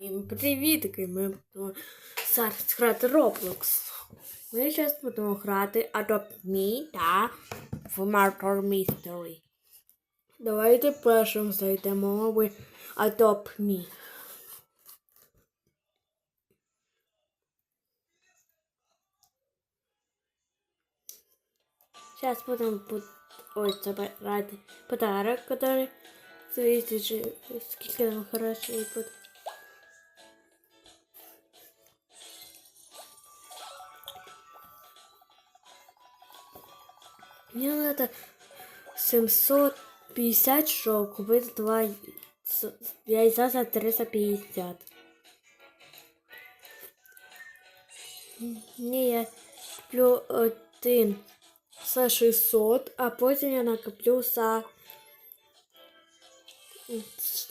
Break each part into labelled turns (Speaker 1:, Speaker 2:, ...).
Speaker 1: Всім привітки! Ми будемо зараз грати Roblox. Ми зараз будемо грати Adopt Me та в Murder Mystery. Давайте першим зайдемо в Adopt Me. Сейчас будем пот- ой, забирать подарок, зависит, же, сколько там хороший будет. Мне надо 750, щоб купити два с- яйця за 350. Ні, я куплю один за 600, а потім я накоплю за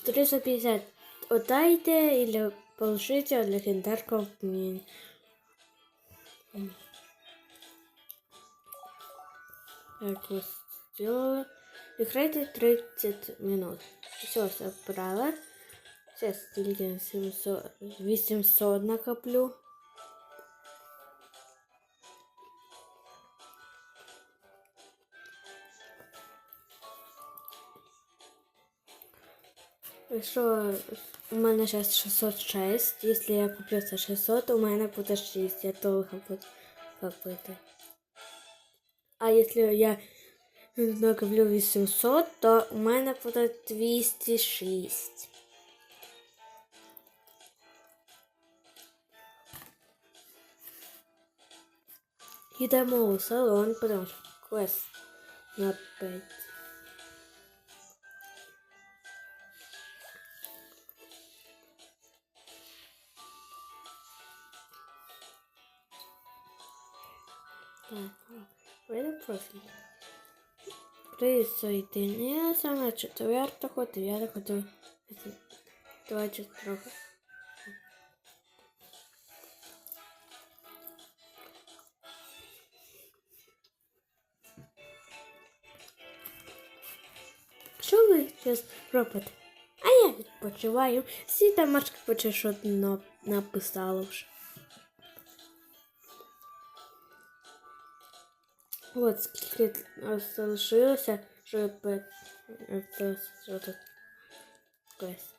Speaker 1: 350. Отдайте или положите легендарку в мне. Вот сделала. Играйте 30 минут. Все, собрала. Сейчас стільки 700, 800 накоплю. Що у мене зараз 606. Якщо я куплю за 600, у мене буде 6. Я довго буду купити. А якщо я накоплю 800, то у мене буде 206. Йдемо у салон, потому що квест на 5. Так, вийде профіль. Присоединяться на четвертого, дев'ятого, до двадцять трохи. Що ви зараз робите? А я відпочиваю. Всі домашки поче що на- написала вже. От скільки ось залишилося, щоб е, це що тут квест.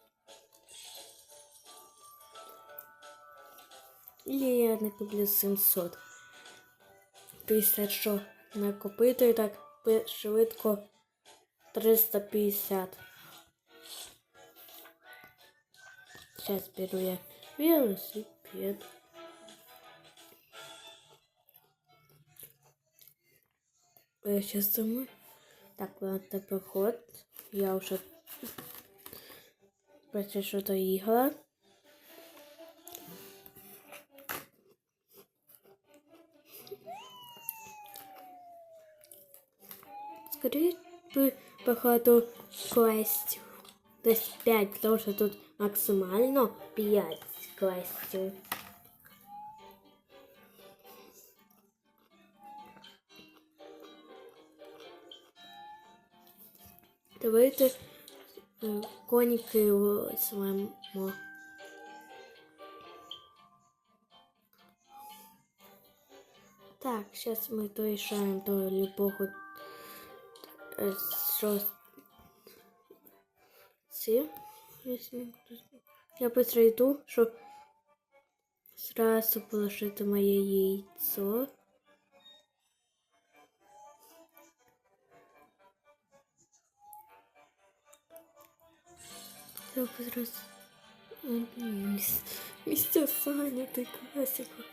Speaker 1: І я не куплю 700. Після що накопити так пи- швидко 350. Сейчас беру я велосипед. сейчас домой. Так, ладно, проход. Я уже почти що доїхала. Скоріше би багато квестів. Десь 5, тому що тут максимально 5 квестів. Давайте е, коніки візьмемо. Так, зараз ми доїжджаємо до любого е, ці. Я быстро йду, щоб зразу положити моє яйцо. Я зараз місця зайняти класику.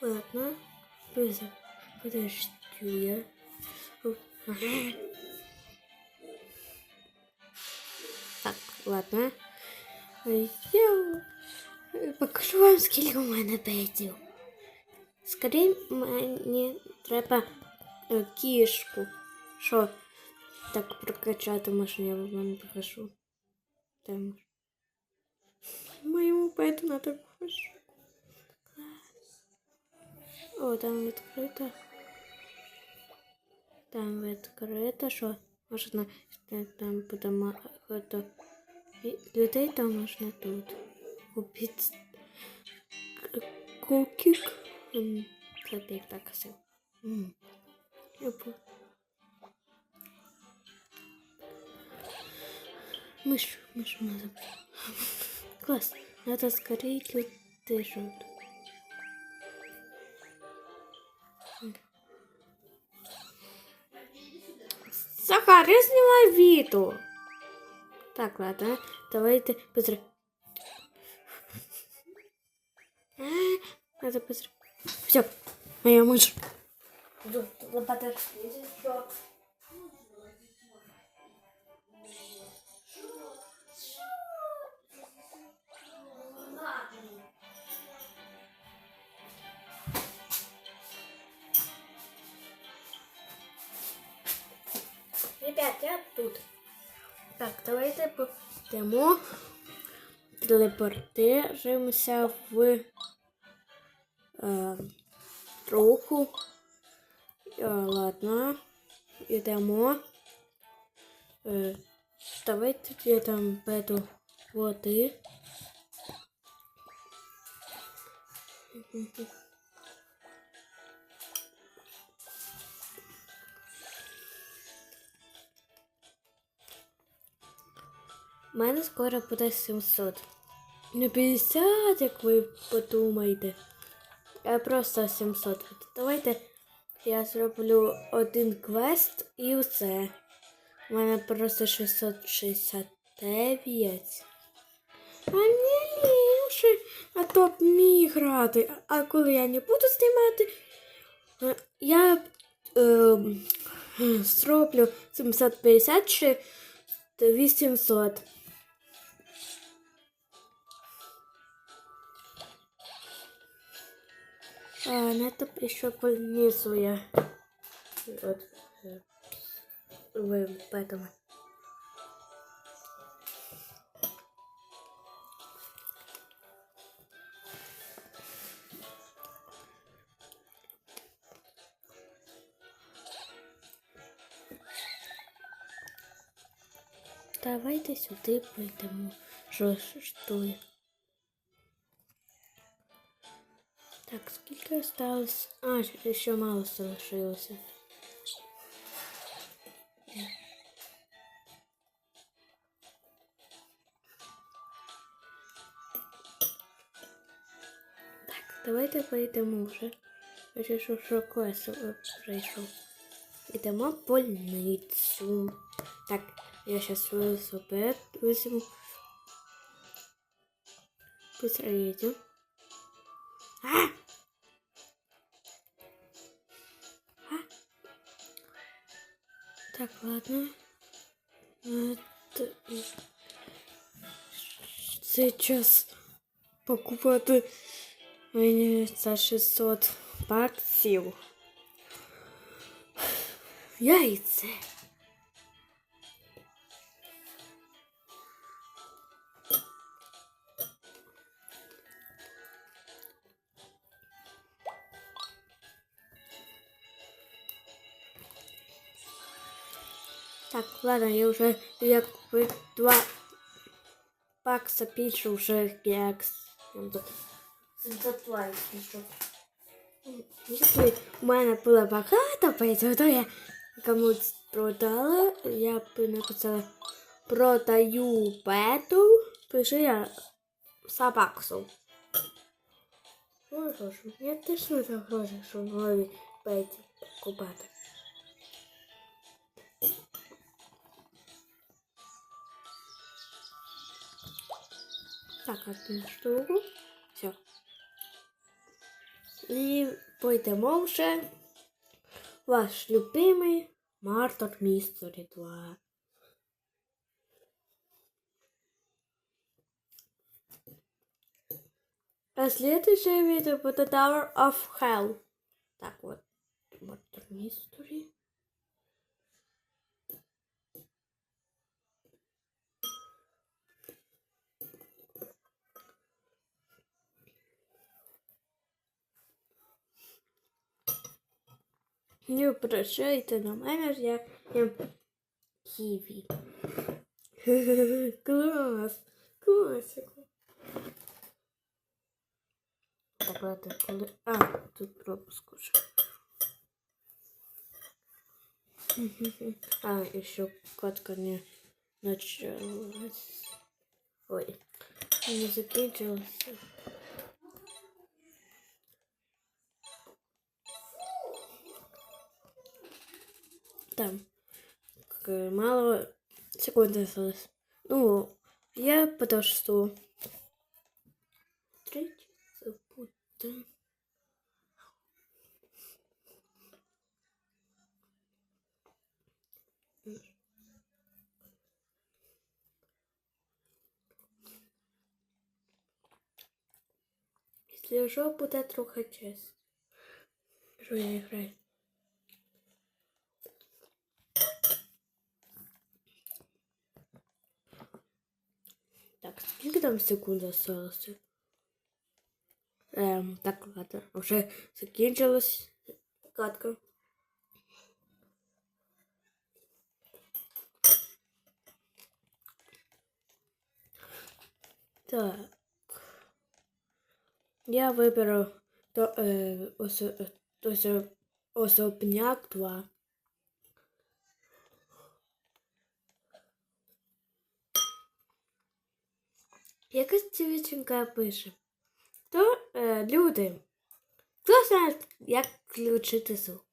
Speaker 1: Ладно, без подожди я. Ага. Так, ладно. Я покажу вам, скільки у мене бетів. Скоріше мені треба е, кішку. Що так прокачати можна, я вам покажу. Там. Моєму бету надо покажу. О, там відкрито. Там відкрито, що можна там буде ма- І людей там можна тут. Купити к- кукік. М, Це б так красиво. М. Мышь, мышь надо. Класс. Надо скорее люди живут. Захар, я снимаю видео. Так, ладно. Давайте быстро. А, Надо быстро. Все, моя мышь. Подождите, Ребят, я тут. Так, давайте підемо. Телепортируємося в е, руху. Е, ладно. Ідемо. Е, давайте я там пойду води. Мене скоро буде 700. Не 50, як ви подумаєте. Я просто 700. Давайте я зроблю один квест і все. У мене просто 669. А мені ліпше, а то б міг грати. А коли я не буду знімати, я е, зроблю 750 чи 800. А, надо еще внизу я. Вот. э, Вы поэтому. Давайте сюди пойдемо. Що ж що Так, скільки осталось? А, ще мало залишилося. Так, давайте поїдемо вже. Я що, е, прийшов. Йдемо в больницю. Так, я сейчас велосипед возьму. Быстро едем. А! Ладно. Это... Сейчас покупати мені за 600 баксів. Яйце. Так, ладно, я уже як би два бакса більше вже як 700 лайків пішов. Якщо у мене було багато пейсів, то я комусь продала. Я б написала продаю пету, пиши я за баксов. Ну що ж, я теж не за гроші, що нові петі купати. Так, одну штуку. Все. І пойдемо вже. Ваш любимий Мартор Містері 2. А следующее видео будет Tower of Hell. Так вот, Мартор Містері. Не обращайте на мене, я ем ківі. Клас! Класику. Так, ладно, коли... А, тут пропуск уже. А, еще катка не началась. Ой, не закінчилася. Там мало секунд осталось. Ну, я подожду. Треть запутан. Если що, буде трохи честь. Що я граю. Так, скільки там секунд осталося? Ем, так, ладно. Вже закінчилась катка. Так. Я виберу то, е, осо, осо, особняк 2. Якась дівчинка пише. То е, люди. Хто знає, як включити звук?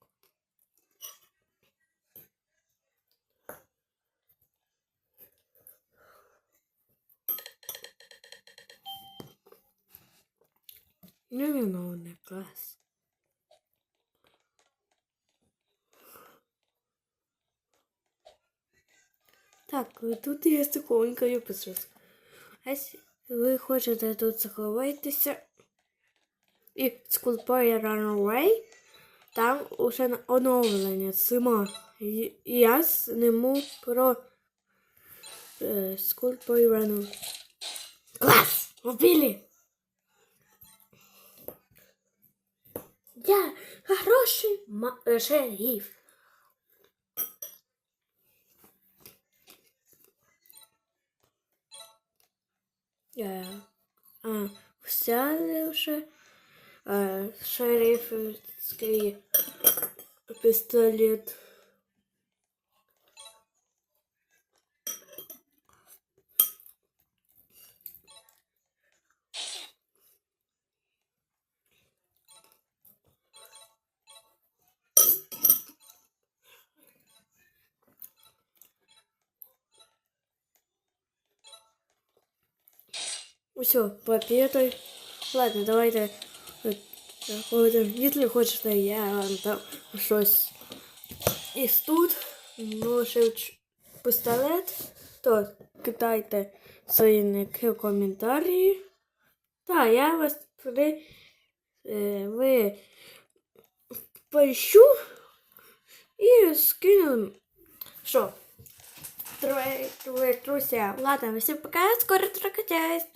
Speaker 1: Ну, ну, ну, не клас. Так, тут є тихонько, я пишу. А якщо Ви хочете тут заховайтеся і Schoolboy Run Away, там уже оновлення сима. І я сниму про е, Schoolboy Run Клас! Убили! Я хороший шериф. Е, а, вже е, шерифський пістолет. Все, победой. Ладно, давайте е, заходимо. Якщо хочете, я вам там щось із тут лишив ч- пістолет, то кидайте в коментарі. Так, я вас туди е, ви поищу і скину. Що? Троє, троє, друзі. Ладно, всім пока, скоро тракатясь.